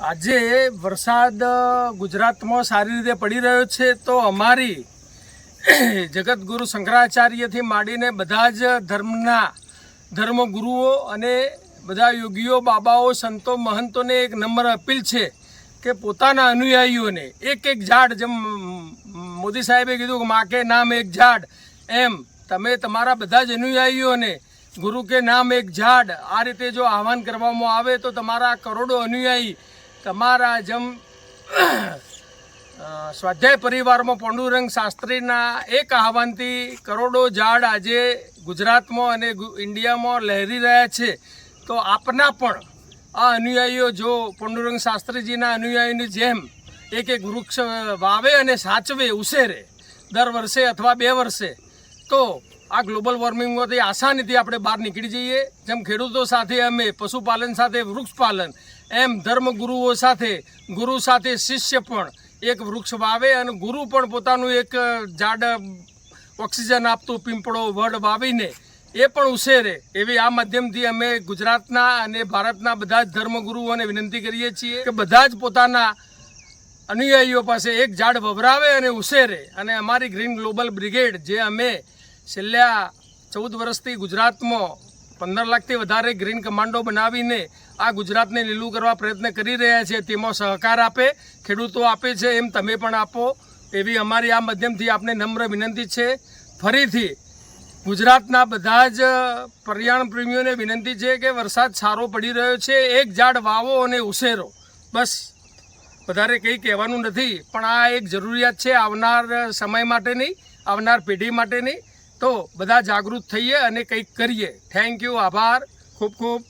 આજે વરસાદ ગુજરાતમાં સારી રીતે પડી રહ્યો છે તો અમારી જગતગુરુ શંકરાચાર્યથી માંડીને બધા જ ધર્મના ધર્મગુરુઓ અને બધા યોગીઓ, બાબાઓ, સંતો, મહંતોને એક નંબર અપીલ છે કે પોતાના અનુયાયીઓને એક એક ઝાડ, જેમ મોદી સાહેબે કીધું કે મા કે નામ એક ઝાડ એમ તમે તમારા બધા જ અનુયાયીઓને ગુરુ કે નામ એક ઝાડ. આ રીતે જો આહવાન કરવામાં આવે તો તમારા કરોડો અનુયાયી તમારા જેમ સ્વાધ્યાય પરિવારમાં પાંડુરંગ શાસ્ત્રીના એક આહવાનથી કરોડો ઝાડ આજે ગુજરાતમાં અને ઇન્ડિયામાં લહેરી રહ્યા છે. તો આપના પણ આ અનુયાયીઓ જો પાંડુરંગ શાસ્ત્રીજીના અનુયાયીની જેમ એક એક વૃક્ષ વાવે અને સાચવે, ઉછેરે, દર વર્ષે અથવા બે વર્ષે તો આ ગ્લોબલ વોર્મિંગમાંથી આસાનીથી આપણે બહાર નીકળી જઈએ. જેમ ખેડૂતો સાથે અમે, પશુપાલન સાથે, વૃક્ષપાલન, એમ ધર્મગુરુઓ સાથે, ગુરુ સાથે શિષ્ય પણ એક વૃક્ષ વાવે અને ગુરુ પણ પોતાનું એક ઝાડ ઓક્સિજન આપતું પીંપળો, વડ વાવીને એ પણ ઉછેરે. એવી આ માધ્યમથી અમે ગુજરાતના અને ભારતના બધા જ ધર્મગુરુઓને વિનંતી કરીએ છીએ કે બધા જ પોતાના અનુયાયીઓ પાસે એક ઝાડ વવરાવે અને ઉછેરે અને અમારી ગ્રીન ગ્લોબલ બ્રિગેડ, જે અમે છેલ્લા ચૌદ વર્ષથી ગુજરાતમાં પંદર લાખથી વધારે ગ્રીન કમાન્ડો બનાવીને આ ગુજરાતને લીલું કરવા પ્રયત્ન કરી રહ્યા છે, તેમાં સહકાર આપે, ખેડૂતો આપે છે, એમ તમે પણ આપો, એવી અમારી આ માધ્યમથી આપને નમ્ર વિનંતી છે. ફરીથી ગુજરાતના બધા જ પર્યાણ પ્રેમીઓને વિનંતી છે કે વરસાદ સારો પડી રહ્યો છે, એક ઝાડ વાવો અને ઉછેરો. બસ. વધારે કંઈ કહેવાનું નથી, પણ આ એક જરૂરિયાત છે આવનાર સમય માટેની આવનાર પેઢી માટેની તો બધા જાગૃત થઈએ અને કંઈક કરીએ. થેન્ક યુ આભાર. ખૂબ ખૂબ.